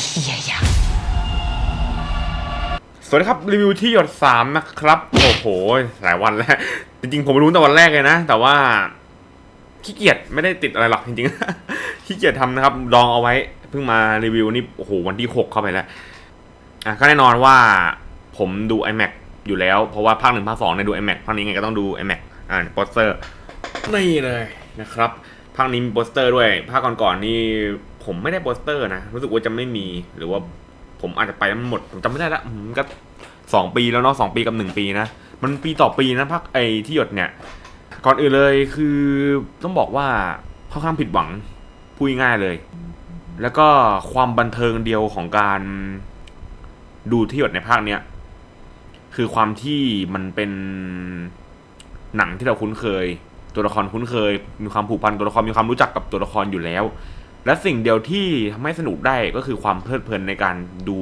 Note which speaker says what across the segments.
Speaker 1: เฮียยักษ์
Speaker 2: สวัสดีครับรีวิวที่หยดสามนะครับ โอ้โห หลายวันแล้ว จริงๆ ผมรู้ตั้งแต่วันแรกเลยนะ แต่ว่าขี้เกียจไม่ได้ติดอะไรหรอกจริงๆ ขี้เกียจทำนะครับลองเอาไว้เพิ่งมารีวิวนี่โอ้โหวันที่หกเข้าไปแล้วอะก็แน่นอนว่าผมดู iMac อยู่แล้ว เพราะว่าภาคหนึ่งภาคสองเนี่ยดู iMac ภาคนี้ไงก็ต้องดู iMac อ่าโปสเตอร์นี่เลยนะครับภาคนี้มีโปสเตอร์ด้วยภาคก่อนๆนี่ ผมไม่ได้โปสเตอร์นะ รู้สึกว่าจะไม่มีหรือว่าผมอาจจะไปมันหมด ผมจำไม่ได้ละอืมก็สองปีแล้วเนาะสองปีกับหนึ่งปีนะ มันปีต่อปีนะพักไอที่หยดเนี่ย ก่อนอื่นเลยคือต้องบอกว่าค่อนข้างผิดหวังพูดง่ายเลย แล้วก็ความบันเทิงเดียวของการดูที่หยดในภาคเนี้ยคือความที่มันเป็นหนังที่เราคุ้นเคย ตัวละครคุ้นเคย มีความผูกพันตัวละครมีความรู้จักกับตัวละครอยู่แล้ว และสิ่งเดียวที่ทำให้สนุกได้ก็คือความเพลิดเพลินในการดู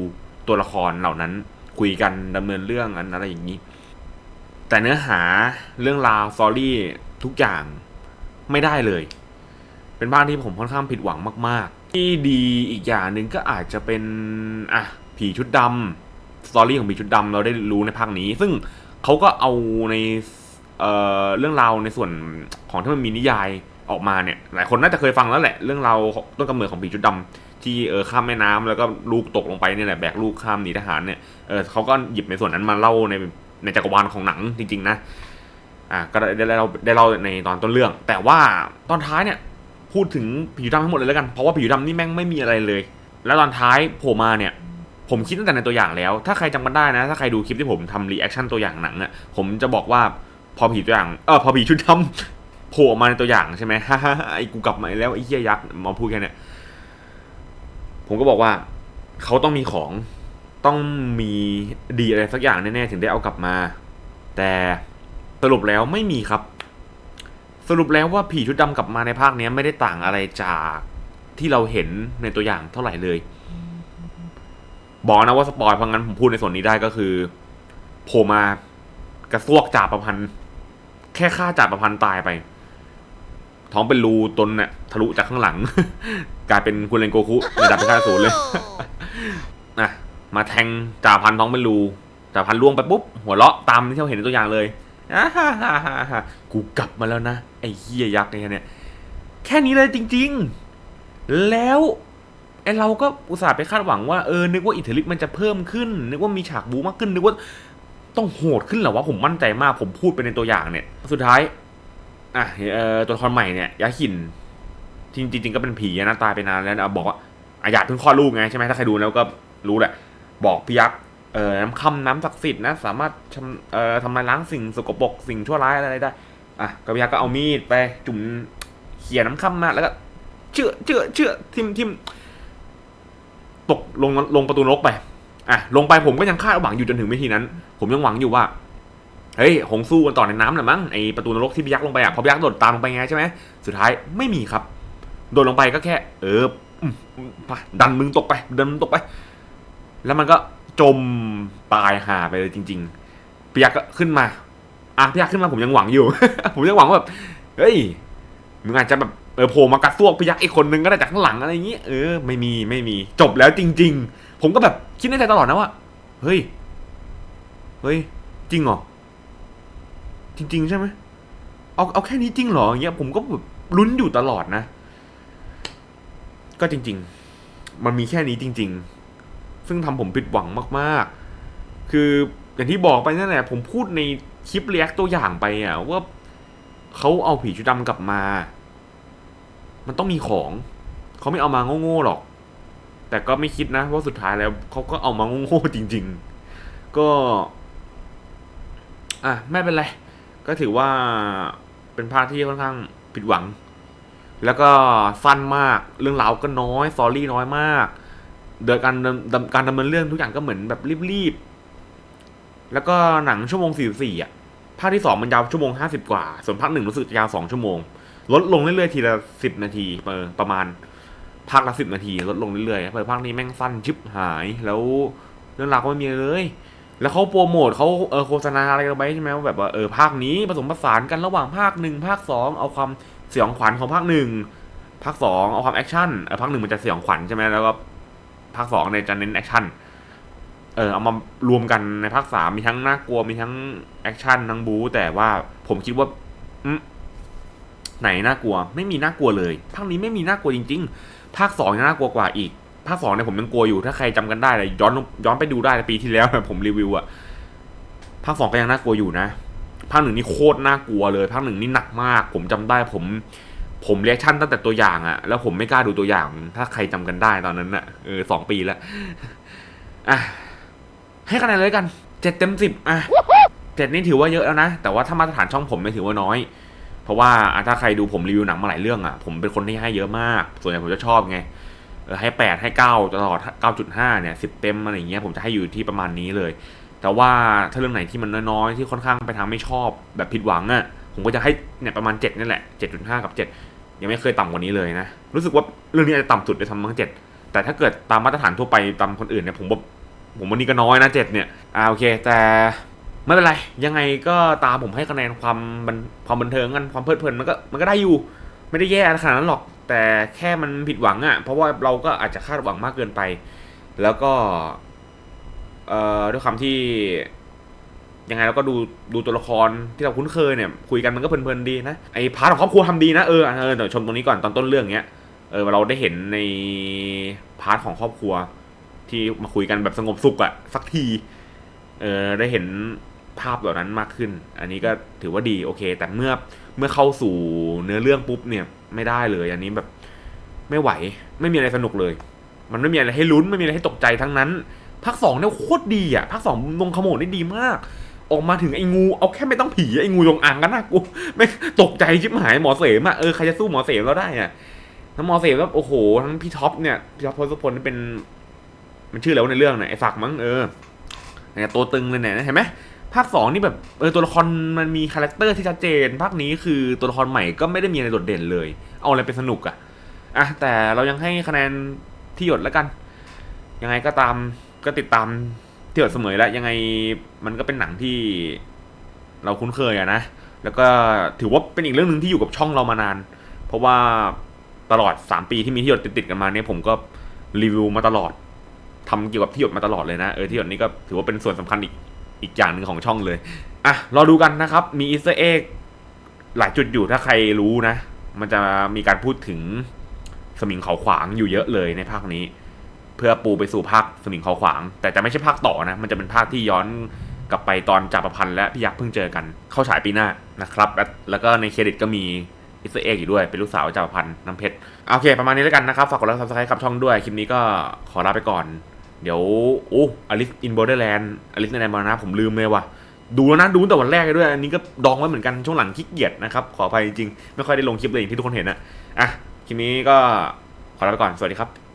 Speaker 2: ตัวละครเหล่านั้นคุยกันดำเนินเรื่องอันอะไรอย่างนี้ แต่เนื้อหาเรื่องราวสตอรี่ทุกอย่างไม่ได้เลย เป็นบ้านที่ผมค่อนข้างผิดหวังมาก ๆ ที่ดีอีกอย่างหนึ่งก็อาจจะเป็นอะผีชุดดำสตอรี่ของผีชุดดำเราได้รู้ในภาคนี้ ซึ่งเขาก็เอาในเอ่อเรื่องราวในส่วนของที่มันมีนิยาย ออกมาเนี่ยหลายคนน่าจะเคยฟังแล้วแหละเรื่องเราต้นกำเนิดของผีชุดดำที่เออข้ามแม่น้ำแล้วก็ลูกตกลงไปเนี่ยแหละแบกลูกข้ามหนีทหารเนี่ยเออเขาก็หยิบในส่วนนั้นมาเล่าในในจักรวาลของหนังจริง ๆ นะอะก็ได้เล่าได้เล่าในตอนต้นเรื่อง แต่ว่าตอนท้ายเนี่ยพูดถึงผีดำทั้งหมดเลยแล้วกันเพราะว่าผีดำนี่แม่งไม่มีอะไรเลย แล้วตอนท้ายโผล่มาเนี่ยผมคิดตั้งแต่ในตัวอย่างแล้ว ถ้าใครจำกันได้นะ ถ้าใครดูคลิปที่ผมทำรีแอคชั่นตัวอย่างหนังอะ ผมจะบอกว่าพอผีตัวอย่าง เออพอผีชุดดำ โผล่ออกมาในตัวอย่างใช่ไหมฮ่าฮ่าไอ้กูกลับมาแล้วไอ้เหี้ยยักษ์มาพูดแค่เนี้ยผมก็บอกว่าเขาต้องมีของต้องมีดีอะไรสักอย่างแน่ๆถึงได้เอากลับมา แต่สรุปแล้วไม่มีครับ สรุปแล้วว่าผีชุดดำกลับมาในภาคเนี้ยไม่ได้ต่างอะไรจากที่เราเห็นในตัวอย่างเท่าไหร่เลย บอกนะว่าสปอยเพราะงั้นผมพูดในส่วนนี้ได้ก็คือโผล่มากระซวกจ่าประพันธ์แค่ฆ่าจ่าประพันธ์ตายไป ท้องเป็นรูตนเนี่ยทะลุจากข้างหลัง กลายเป็นคุณเลนโกคุระดับพิฆาตศูนย์เลยอะมาแทงจ่าพันธุ์ท้องเป็นรูจ่าพันธุ์ล่วงไปปุ๊บ หัวเราะตามที่เราเห็นในตัวอย่างเลยอ่าฮ่าฮ่าฮ่าฮ่ากูกลับมาแล้วนะ ไอ้เฮียยักษ์เนี่ย แค่นี้เลยจริง ๆ แล้วไอเราก็อุตส่าห์ไปคาดหวังว่าเออนึกว่าอิทธิฤทธิ์มันจะเพิ่มขึ้น นึกว่ามีฉากบูมากขึ้นนึกว่าต้องโหดขึ้นเหรอวะผมมั่นใจมากผมพูดไปในตัวอย่างเนี่ย สุดท้าย อะเออตัวละครใหม่เนี่ยยาหินจริงจริงก็เป็นผีนะตายไปนานแล้วนะบอกว่าอาญาเพิ่งคลอดลูกไงใช่ไหมถ้าใครดูแล้วก็รู้แหละ บอกพี่ยักษ์เอ่อน้ำคำน้ำศักดิ์สิทธิ์นะสามารถทำเอ่อทำลายล้างสิ่งสกปรกสิ่งชั่วร้ายอะไรได้อะก็พี่ยักษ์ก็เอามีดไปจุ่มเขี่ยน้ำคำมาแล้วก็เชื่อเชื่อเชื่อทิมทิมตกลงลงประตูนรกไปอะลงไปผมก็ยังคาดหวังอยู่จนถึงวิธีนั้น ผมยังหวังอยู่ว่า เฮ้ยหงสู้กันต่อในน้ำหน่อมั้งไอประตูนรกที่พยักษ์ลงไปอะพอพยักษ์โดดตามลงไปไงใช่ไหมสุดท้ายไม่มีครับ โดดลงไปก็แค่ เออดันมึงตกไป ดันมึงตกไป แล้วมันก็จมตายหาไปเลยจริง ๆพยักษ์ก็ขึ้นมาอะพยักษ์ขึ้นมาผมยังหวังอยู่ ผมยังหวังว่าแบบเฮ้ยมึงอาจจะแบบเออโผล่มากระซวกพยักษ์อีกคนนึงก็ได้จากข้างหลังอะไรอย่างเงี้ยเออไม่มีไม่มี จบแล้วจริง ๆ ผมก็แบบคิดในใจตลอดนะว่าเฮ้ยเฮ้ยจริงเหรอ จริง ๆ ใช่ไหมเอาเอาแค่นี้จริงเหรออย่างเงี้ยผมก็แบบลุ้นอยู่ตลอดนะ ก็จริง ๆ มันมีแค่นี้จริง ๆ ซึ่งทำผมผิดหวังมาก ๆ คืออย่างที่บอกไปนั่นแหละผมพูดในคลิปเรียกตัวอย่างไปอะว่าเขาเอาผีชุดดำกลับมา มันต้องมีของเขาไม่เอามาโง่ๆหรอก แต่ก็ไม่คิดนะว่าสุดท้ายแล้วเขาก็เอามาโง่ๆจริง ๆ ก็ อะไม่เป็นไร ก็ถือว่าเป็นภาคที่ค่อนข้างผิดหวัง แล้วก็สั้นมากเรื่องราวก็น้อยสอรี่น้อยมากโดยการดำการดำเนินเรื่องทุกอย่างก็เหมือนแบบรีบๆแล้วก็หนังชั่วโมงสี่สี่อะภาคที่สองมันยาวชั่วโมงห้าสิบกว่า ส่วนภาคหนึ่งรู้สึกจะยาวสองชั่วโมง ลดลงเรื่อยๆทีละสิบนาทีเประมาณภาคละสิบนาที ลดลงเรื่อยๆเปิดภาคนี้แม่งสั้นชิบหาย แล้วเรื่องราวก็ไม่มีเลย แล้วเขาโปรโมทเขาเออโฆษณาอะไรกันไปใช่ไหมว่าแบบว่าเออภาคนี้ผสมผสานกันระหว่างภาคหนึ่งภาคสองเอาความเสียงขวัญของภาคหนึ่งภาคสองเอาความแอคชั่นเออภาคหนึ่งมันจะเสียงขวัญใช่ไหมแล้วก็ภาคสองเนี่ยจะเน้นแอคชั่นเออเอามารวมกันในภาคสามมีทั้งน่ากลัวมีทั้งแอคชั่นทั้งบู๊แต่ว่าผมคิดว่าไหนน่ากลัว ไม่มีน่ากลัวเลย ภาคนี้ไม่มีน่ากลัวจริง ๆ ภาคสองน่ากลัวกว่าอีก ภาคสองเนี่ยผมยังกลัวอยู่ถ้าใครจำกันได้เลยย้อนย้อนไปดูได้ปีที่แล้วผมรีวิวอะภาคสองก็ยังน่ากลัวอยู่นะภาคหนึ่งนี่โคตรน่ากลัวเลยภาคหนึ่งนี่หนักมาก ผมจำได้ผมผมเรียกชั่นตั้งแต่ตัวอย่างอะแล้วผมไม่กล้าดูตัวอย่าง ถ้าใครจำกันได้ตอนนั้นอะเออสองปีแล้วอะให้คะแนนเลยกันเจ็ดเต็มสิบอะเจ็ดนี่ถือว่าเยอะแล้วนะ แต่ว่าถ้ามาตรฐานช่องผมไม่ถือว่าน้อย เพราะว่าถ้าใครดูผมรีวิวหนังมาหลายเรื่องอะผมเป็นคนที่ให้เยอะมาก ส่วนใหญ่ผมจะชอบไง ให้แปดให้เก้าตลอดเก้าจุดห้าเนี่ยสิบเต็มอะไรอย่างเงี้ยผมจะให้อยู่ที่ประมาณนี้เลย แต่ว่าถ้าเรื่องไหนที่มันน้อยๆ ที่ค่อนข้างไปทางไม่ชอบแบบผิดหวังอะผมก็จะให้เนี่ยประมาณเจ็ดนี่แหละเจ็ดจุดห้ากับเจ็ดยังไม่เคยต่ำกว่านี้เลยนะ รู้สึกว่าเรื่องนี้อาจจะต่ำสุดเลยทำทั้งเจ็ดแต่ถ้าเกิดตามมาตรฐานทั่วไปตามคนอื่นเนี่ยผมว่าผมวันนี้ก็น้อยนะเจ็ดเนี่ยอ่าโอเค แต่ไม่เป็นไร ยังไงก็ตามผมให้คะแนนความบันความบันเทิงกันความเพลิดเพลินมันก็มันก็ได้อยู่ ไม่ได้แย่ขนาดนั้นหรอก แต่แค่มันผิดหวังอะ่ะ เพราะว่าเราก็อาจจะคาดหวังมากเกินไป แล้วก็เอ่อด้วยคำที่ยังไงเราก็ดูดูตัวละครที่เราคุ้นเคยเนี่ย คุยกันมันก็เพลินๆดีนะไอพาร์ทของครอบครัวทำดีนะเออเออเดี๋ยวชมตรงนี้ก่อนตอนต้นเรื่องเนี้ยเออเราได้เห็นในพาร์ทของครอบครัว ที่มาคุยกันแบบสงบสุขอะสักทีเออได้เห็นภาพเหล่านั้นมากขึ้น อันนี้ก็ถือว่าดีโอเค แต่เมื่อเมื่อเข้าสู่เนื้อเรื่องปุ๊บเนี่ย ไม่ได้เลย อันนี้แบบไม่ไหว ไม่มีอะไรสนุกเลย มันไม่มีอะไรให้ลุ้นไม่มีอะไรให้ตกใจทั้งนั้นภาคสองเนี่ยโคตรดีอะภาคสองลงขโมดได้ดีมาก ออกมาถึงไอ้งูเอาแค่ไม่ต้องผีไอ้งูจงอางกันนะกูไม่ตกใจชิบหายหมอเสมอะเออใครจะสู้หมอเสมแล้วได้อะทั้งหมอเสมแล้วโอ้โหทั้งพี่ท็อปเนี่ยพี่ท็อปพลสพลนี่เป็น มันชื่ออะไรวในเรื่องเนี่ยไอ้ฝักมั้งเออเนี่ยตัวตึงเลยเนี่ยเห็นไหม ภาคสองนี่แบบเออตัวละครมันมีคาแรคเตอร์ที่ชัดเจน ภาคนี้คือตัวละครใหม่ก็ไม่ได้มีอะไรโดดเด่นเลย เอาอะไรเป็นสนุกอะอะแต่เรายังให้คะแนนที่หยดแล้วกัน ยังไงก็ตามก็ติดตามที่หยดเสมอแล้วยังไงมันก็เป็นหนังที่เราคุ้นเคยอะนะ แล้วก็ถือว่าเป็นอีกเรื่องหนึ่งที่อยู่กับช่องเรามานาน เพราะว่าตลอด 3 ปีที่มีที่หยดติดๆกันมาเนี่ยผมก็รีวิวมาตลอดทำเกี่ยวกับที่หยดมาตลอดเลยนะเออที่หยดนี่ก็ถือว่าเป็นส่วนสำคัญอีก อีกอย่างหนึ่งของช่องเลย อะ รอดูกันนะครับ มีอีสเตอร์เอ็กหลายจุดอยู่ถ้าใครรู้นะ มันจะมีการพูดถึงสมิงเขาขวางอยู่เยอะเลยในภาคนี้ เพื่อปูไปสู่ภาคสมิงเขาขวาง แต่จะไม่ใช่ภาคต่อนะ มันจะเป็นภาคที่ย้อนกลับไปตอนจ่าประพันธ์และพี่ยักษ์เพิ่งเจอกัน เข้าฉายปีหน้านะครับ แล้วแล้วก็ในเครดิตก็มีอีสเอร์เอ็กอยู่ด้วย เป็นลูกสาวจ่าประพันธ์น้ำเพชร โอเค ประมาณนี้แล้วกันนะครับ ฝากกดไลค์ซับสไครต์กับช่องด้วย คลิปนี้ก็ขอลาไปก่อน เดี๋ยวโอ้อลิสอินบอร์เดอร์แลนด์อลิสในแดนบานาผมลืมเลยว่ะ ดูแล้วนะ ดูตั้งแต่วันแรกเลยด้วย อันนี้ก็ดองไว้เหมือนกันช่วงหลังขี้เกียจนะครับ ขออภัยจริงๆไม่ค่อยได้ลงคลิปเลยอย่างที่ทุกคนเห็นนะอะคลิปนี้ก็ขอลาไปก่อน สวัสดีครับ